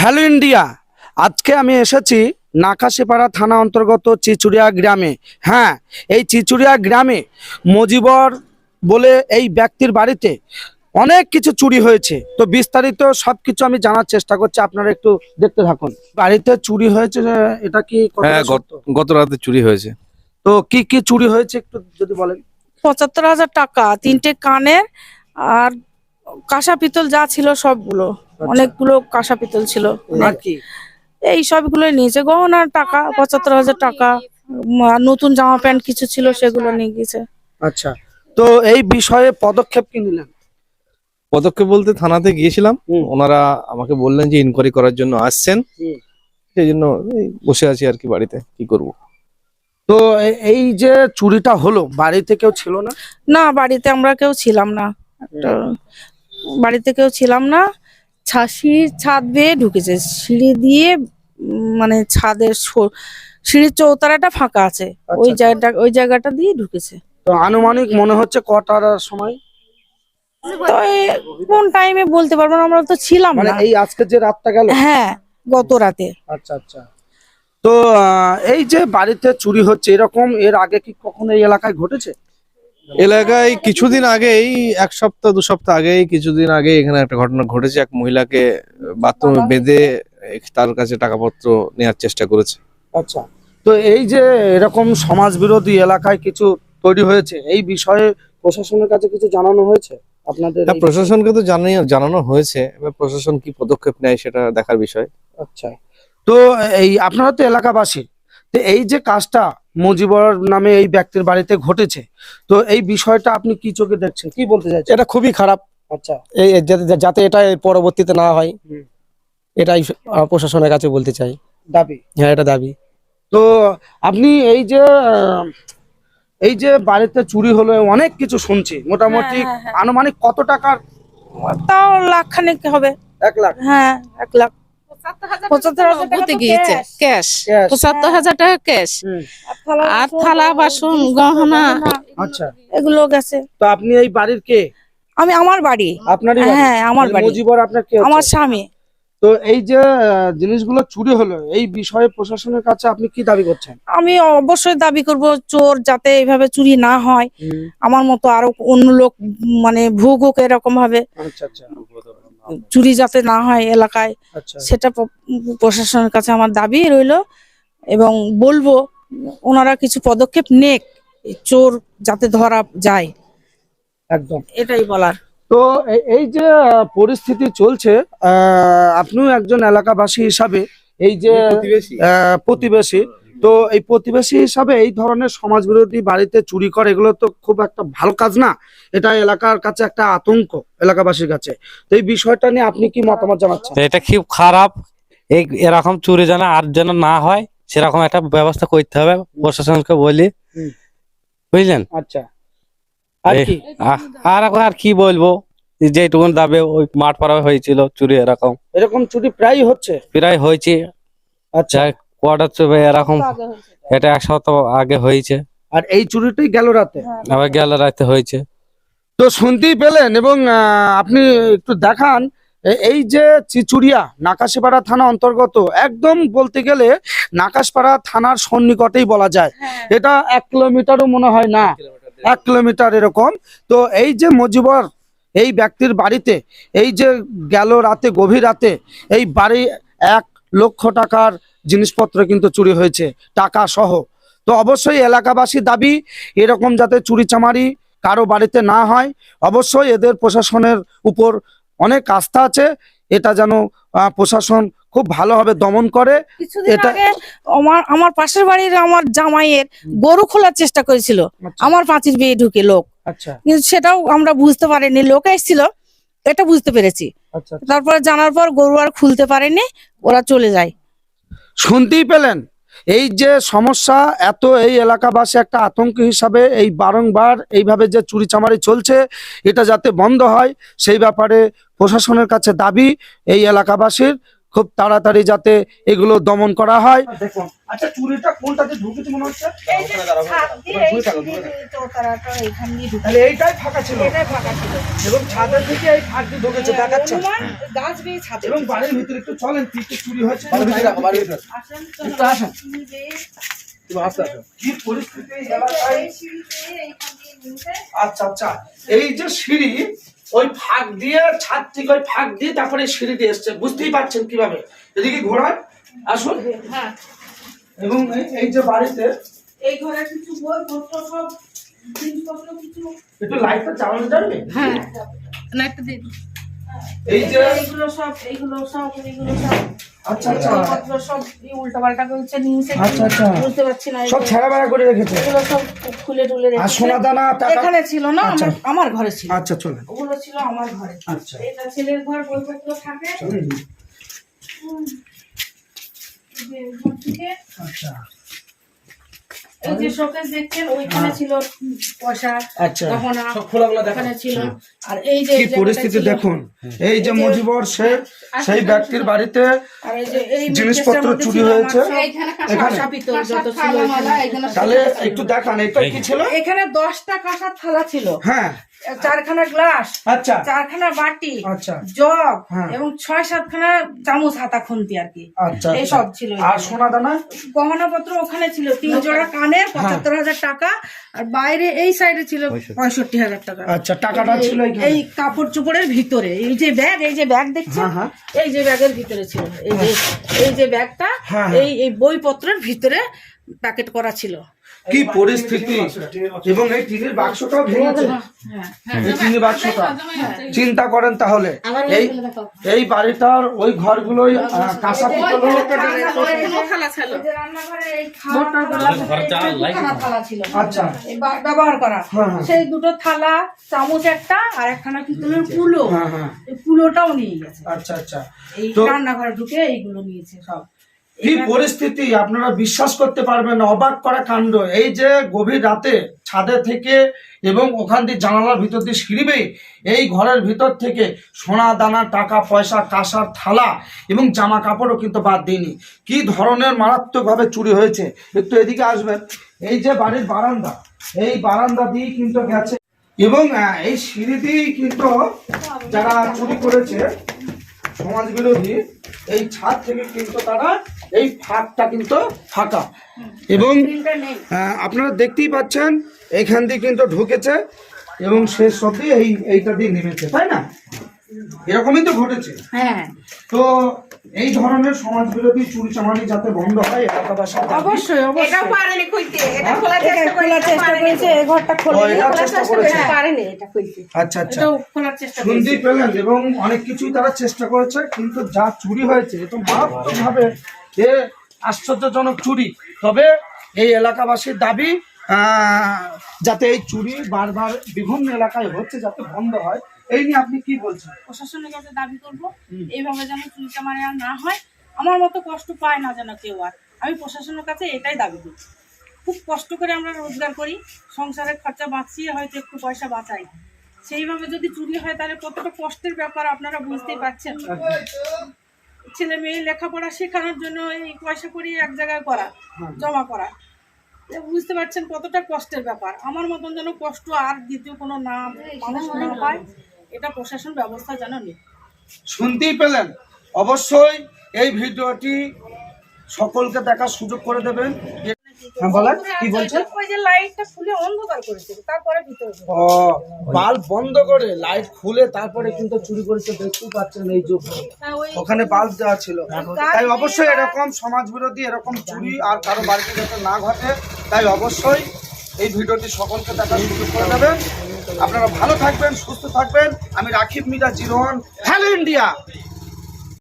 Hello India আজকে আমি এসেছি নাকাশিপাড়া থানা অন্তর্গত চিচুড়িয়া গ্রামে। হ্যাঁ এই চিচুড়িয়া গ্রামে মজিবর বলে এই ব্যক্তির বাড়িতে অনেক কিছু চুরি হয়েছে। তো বিস্তারিত সব কিছু আমি জানার চেষ্টা করছি আপনারা একটু দেখতে থাকুন। বাড়িতে চুরি হয়েছে এটা কি হ্যাঁ গত- গত রাতে চুরি হয়েছে। তো কি কি চুরি হয়েছে একটু যদি বলেন। পঁচাত্তর হাজার টাকা তিনটে কানের আর কাঁসা পিতল যা ছিল সবগুলো। অনেকগুলো কাঁসা পিতল ছিল। আর এই সবগুলো নিয়েছে গহনার টাকা পঁচাত্তর হাজার টাকা। নতুন জামা প্যান্ট কিছু ছিল সেগুলো নিয়ে গেছে। আচ্ছা। তো এই বিষয়ে পদক্ষেপ কি নিলেন? পদক্ষেপ বলতে থানাতে গিয়েছিলাম। ওনারা আমাকে বললেন যে ইনকোয়ারি করার জন্য আসছেন। সেই জন্য বসে আছি আর কি বাড়িতে। কি করব? তো এই যে চুরিটা হলো বাড়িতে কেউ ছিল না? না বাড়িতে আমরা কেউ ছিলাম না। একটা বাড়িতে কেউ ছিলাম না। ছাসি ছাদ বেয়ে ঢুকেছে। সিঁড়ি দিয়ে মানে ছাদের সিঁড়ির চৌতারাটা ফাঁকা আছে। ওই আচ্ছা। জায়গাটা ওই জায়গাটা দিয়ে ঢুকেছে। তো আনুমানিক মনে হচ্ছে কটার সময়? তো কোন টাইমে বলতে পারব না আমরা তো ছিলাম মানে না। এই আজকে যে রাতটা গেল? হ্যাঁ গত রাতে। আচ্ছা আচ্ছা। তো এই যে বাড়িতে চুরি হচ্ছে এরকম এর আগে কি কখনো এই এলাকায় ঘটেছে? এলাকায় কিছুদিন আগেই এক সপ্তাহ দু সপ্তাহ আগেই কিছুদিন আগে এখানে একটা ঘটনা ঘটেছে। এক মহিলাকে বাথরুমে বেঁধে তার কাছে টাকাপত্র নেওয়ার চেষ্টা করেছে। আচ্ছা। তো এই যে এরকম সমাজ বিরোধী এলাকায় কিছু তৈরি হয়েছে এই বিষয়ে প্রশাসনের কাছে কিছু জানানো হয়েছে? আপনাদের প্রশাসনকে তো জানিয়ে জানানো হয়েছে। এবার প্রশাসন কি পদক্ষেপ নেয় সেটা দেখার বিষয়। আচ্ছা। তো এই আপনারা তো এলাকাবাসী তো এই যে কাজটা মুজিবর নামে এই ব্যক্তির বাড়িতে ঘটেছে তো এই বিষয়টা আপনি কি চোখে দেখছেন? কি বলতে চাইছেন? এটা খুবই খারাপ। আচ্ছা। এই যাতে- যাতে এটা পরবর্তীতে না হয় এটাই প্রশাসনের কাছে বলতে চাই। দাবি? হ্যাঁ এটা দাবি। তো আপনি এই যে এই যে বাড়িতে চুরি হলো অনেক কিছু শুনছি। মোটামুটি হ্যাঁ, হ্যাঁ, হ্যাঁ। আনুমানিক কত টাকার? তাও লাখ খানেক হবে। এক লাখ? হ্যাঁ এক লাখ। পঁচাত্তর হাজার টাকা তো গিয়েছে। ক্যাশ পঁচাত্তর হাজার টাকা ক্যাশ আর থালা বাসন গহনা। আচ্ছা। এগুলো গেছে। তো আপনি এই বাড়ির কে? আমি আমার বাড়ি। আপনারই হ্যাঁ আমার বাড়ি। মুজিবর আপনার কে আমার স্বামী। তো এই যে জিনিসগুলো চুরি হলো এই বিষয়ে প্রশাসনের কাছে আপনি কি দাবি করছেন? আমি অবশ্যই দাবি করব চোর যাতে এইভাবে চুরি না হয়। আমার মতো আরও অন্য লোক মানে ভুগুক এরকম ভাবে। আচ্ছা আচ্ছা। চুরি যাতে না হয় এলাকায় আচ্ছা। সেটা প্রশাসনের কাছে আমার দাবি রইল এবং বলব ওনারা কিছু পদক্ষেপ নেক চোর যাতে ধরা যায়। একদম। এটাই বলার। তো এই যে পরিস্থিতি চলছে আহ, আপনিও একজন এলাকাবাসী হিসাবে এই যে প্রতিবেশী তো এই প্রতিবেশী হিসাবে এই ধরনের সমাজ বিরোধী বাড়িতে চুরি করে এগুলো তো খুব একটা ভালো কাজ না। এটা এলাকার কাছে একটা আতঙ্ক এলাকাবাসীর কাছে। তো এই বিষয়টা নিয়ে আপনি কি মতামত জানাচ্ছেন? এটা খুব খারাপ। এই এরকম চুরি যেন আর যেন না হয় সেরকম একটা ব্যবস্থা করতে হবে প্রশাসনকে বলি। বুঝলেন? আচ্ছা। আর কি? আর এখন আর কি বলব? যেটুকু দাবে ওই মাঠ পাড়া হয়েছিল চুরি এরকম। এরকম চুরি প্রায়ই হচ্ছে? প্রায় হয়েছে। আচ্ছা। যাই কোয়ার্টার চুবে এরকম এটা এক সপ্তাহ আগে হয়েছে। আর এই চুরিটাই গেল রাতে? আবার গেল রাতে হয়েছে। তো শুনতেই পেলেন এবং আহ, আপনি একটু দেখান এই যে চিচুড়িয়া নাকাশিপাড়া থানা অন্তর্গত একদম বলতে গেলে নাকাশপাড়া থানার সন্নিকটেই বলা যায়। এটা এক কিলোমিটারও মনে হয় না। এক কিলোমিটার এরকম। তো এই যে মজিবর এই ব্যক্তির বাড়িতে এই যে গেল রাতে গভীর রাতে এই বাড়ি এক লক্ষ টাকার জিনিসপত্র কিন্তু চুরি হয়েছে টাকা সহ। তো অবশ্যই এলাকাবাসী দাবি এরকম যাতে চুরি চামারি কারও বাড়িতে না হয় অবশ্যই এদের প্রশাসনের উপর অনেক আস্থা আছে এটা যেন প্রশাসন খুব ভালোভাবে দমন করে। এটা- আমার আমার পাশের বাড়ির আমার জামাইয়ের গরু খোলার চেষ্টা করেছিল আমার পাঁচির বিয়ে ঢুকে লোক। আচ্ছা। কিন্তু সেটাও আমরা বুঝতে পারিনি লোক এসেছিল এটা বুঝতে পেরেছি। আচ্ছা। তারপরে জানার পর গরু আর খুলতে পারেনি ওরা চলে যায়। শুনতেই পেলেন। এই যে সমস্যা, এত এই এলাকাবাসী একটা আতঙ্ক হিসাবে এই বারংবার এইভাবে যে চুরি চামারি চলছে, এটা যাতে বন্ধ হয়, সেই ব্যাপারে প্রশাসনের কাছে দাবি এই এলাকাবাসীর। খুব তাড়াতাড়ি যাতে এগুলো দমন করা হয়। দেখুন আচ্ছা চুরিটা কোনটাতে ঢুকেছে মনে হচ্ছে? এইটাই ফাঁকা ছিল। এবং ছাদের থেকে এই ফাঁক দিয়ে ঢুকেছে দেখাচ্ছে। ছাদে এবং বাড়ির ভিতরে একটু চলেন কি চুরি হয়েছে। আসেন আচ্ছা আচ্ছা। এই যে সিঁড়ি ওই ফাঁক দিয়ে ছাদ থেকে ওই ফাঁক দিয়ে তারপরে সিঁড়ি দিয়ে এসছে। বুঝতেই পারছেন কীভাবে? এদিকে ঘোরান আসুন। হ্যাঁ। এবং এই- এই যে বাড়িতে এই ঘরে কিছু বই পত্র সব একটু লাইটটা চালানো যাবে? হ্যাঁ। লাইটটা দিন। এই যে এইগুলো সব এইগুলো সব এইগুলো সব। আচ্ছা আচ্ছা। পত্র সব উল্টা করছে আচ্ছা, আচ্ছা। বুঝতে পারছি না সব ছেঁড়া করে রেখেছে। এগুলো সব খুলে টুলে আর সোনা দানা টাকা এখানে ছিল না আচ্ছা। আমার আমার ঘরে ছিল। আচ্ছা চলেন। ওগুলো ছিল আমার ঘরে। আচ্ছা। এটা ছেলের ঘর বইপত্র থাকে। চলেন। আচ্ছা। এই যে শোকেস দেখছেন ওইখানে ছিল পয়সা আচ্ছা। সব খোলাগুলো দেখান। ছিল। আর এই যে কি এই জায়গাটা পরিস্থিতি দেখুন। এই যে মুজিবর শেখ সেই ব্যক্তির বাড়িতে এই যে এই জিনিসপত্র চুরি হয়েছে। তাহলে একটু দেখান এটা কি ছিল? এখানে দশটা কাঁসার থালা ছিল। হ্যাঁ। চারখানা গ্লাস আচ্ছা। চারখানা বাটি আচ্ছা। জগ হ্যাঁ। এবং ছয় সাতখানা চামচ হাতা খুন্তি আর কি। আচ্ছা এই আচ্ছা। সব ছিল আর সোনা দানা? গহনা পত্র ওখানে ছিল তিন জোড়া কানের পঁচাত্তর হাজার টাকা আর বাইরে এই সাইডে ছিল পঁয়ষট্টি। হাজার টাকা। আচ্ছা টাকাটা ছিল এই- কাপড় চোপড়ের ভিতরে এই যে ব্যাগ এই যে ব্যাগ দেখছেন? হ্যাঁ, হ্যাঁ। এই যে ব্যাগের ভিতরে ছিল। এই যে এই যে ব্যাগটা হ্যাঁ, হ্যাঁ। এই এই বইপত্রের ভিতরে প্যাকেট করা ছিল। কি পরিস্থিতি? এবং এই টিনের বাক্সটাও ভেঙেছে হ্যাঁ। এই টিনের বাক্সটা। চিন্তা করেন তাহলে। এই এই বাড়িটার ওই ঘরগুলোই কাঁসা পিতল এই যে রান্নাঘরে এই খাওয়ার দুখানা থালা ছিল আচ্ছা। ব্যবহার করা। হ্যাঁ, হ্যাঁ। সেই দুটো থালা চামচ একটা আর একখানা পিতলের কুলো হ্যাঁ। হ্যাঁ এই কুলোটাও নিয়ে গেছে। আচ্ছা আচ্ছা। এই রান্নাঘরে ঢুকে এইগুলো নিয়েছে সব। কি পরিস্থিতি আপনারা বিশ্বাস করতে পারবেন না, অবাক করা কাণ্ড। এই যে গভীর রাতে ছাদে থেকে এবং ওখান দিয়ে জানালার ভিতর দিয়ে সিঁড়িবে, এই ঘরের ভিতর থেকে সোনা, দানা, টাকা, পয়সা, কাঁসার থালা এবং জামা কাপড়ও কিন্তু বাদ দিইনি। কি ধরনের মারাত্মকভাবে চুরি হয়েছে? একটু এদিকে আসবেন। এই যে বাড়ির বারান্দা, এই বারান্দা দিয়েই কিন্তু গেছে। এবং এই সিঁড়ি দিয়েই কিন্তু যারা চুরি করেছে সমাজ বিরোধী এই ছাদ থেকে কিন্তু তারা এই ফাঁকটা কিন্তু ফাঁকা। এবং আহ, আপনারা দেখতেই পাচ্ছেন এখান দিয়ে কিন্তু ঢুকেছে এবং শেষ অব্দি এই এইটা দিয়ে নেমেছে তাই না? এরকমই তো ঘটেছে। হ্যাঁ। তো এই ধরনের সমাজ বিরোধী চুরি চামারি যাতে বন্ধ হয় এলাকাবাসীর অবশ্যই অবশ্যই। পারেনি খুলতে এটা খোলার চেষ্টা খোলার চেষ্টা করেছে এই ঘরটা ও, চেষ্টা করেছে। পারেনি এটা খুলতে আচ্ছা আচ্ছা। খোলার চেষ্টা শুনতেই পেলেন এবং অনেক কিছুই তারা চেষ্টা করেছে কিন্তু যা চুরি হয়েছে এ তো মারাত্মক ভাবে এ আশ্চর্যজনক চুরি। তবে এই এলাকাবাসীর দাবি আহ, যাতে এই চুরি বারবার বিভিন্ন এলাকায় হচ্ছে যাতে বন্ধ হয় এই নিয়ে আপনি কি বলছেন? প্রশাসনের কাছে দাবি করব এইভাবে যেন চুরি চামারি আর না হয়। আমার মতো কষ্ট পায় না যেন কেউ আর। আমি প্রশাসনের কাছে এটাই দাবি করি। খুব কষ্ট করে আমরা রোজগার করি সংসারের খরচা বাঁচিয়ে হয়তো একটু পয়সা বাঁচাই। সেইভাবে যদি চুরি হয় তাহলে কতটা কষ্টের ব্যাপার আপনারা বুঝতেই পারছেন। ছেলে মেয়ে লেখাপড়া শেখানোর জন্য এই পয়সা করি এক জায়গায় করা জমা করা। বুঝতে পারছেন কতটা কষ্টের ব্যাপার। আমার মতন যেন কষ্ট আর দ্বিতীয় কোনো না মানুষ না পায়। এটা প্রশাসন ব্যবস্থা যেন নেই শুনতেই পেলেন। অবশ্যই এই ভিডিওটি সকলকে দেখার সুযোগ করে দেবেন। হ্যাঁ বাল্ব বন্ধ করে লাইট খুলে তারপরে কিন্তু চুরি করেছে দেখতেই পাচ্ছেন এই যুগ হ্যাঁ, ওখানে বাল্ব দেওয়া ছিল। তাই অবশ্যই এরকম সমাজ বিরোধী এরকম চুরি আর কারও বাড়িতে যাতে না ঘটে তাই অবশ্যই এই ভিডিওটি সকলকে দেখার সুযোগ করে দেবেন। আপনারা ভালো থাকবেন সুস্থ থাকবেন। আমি রাখিব মিরা জিরোহন। Hello India!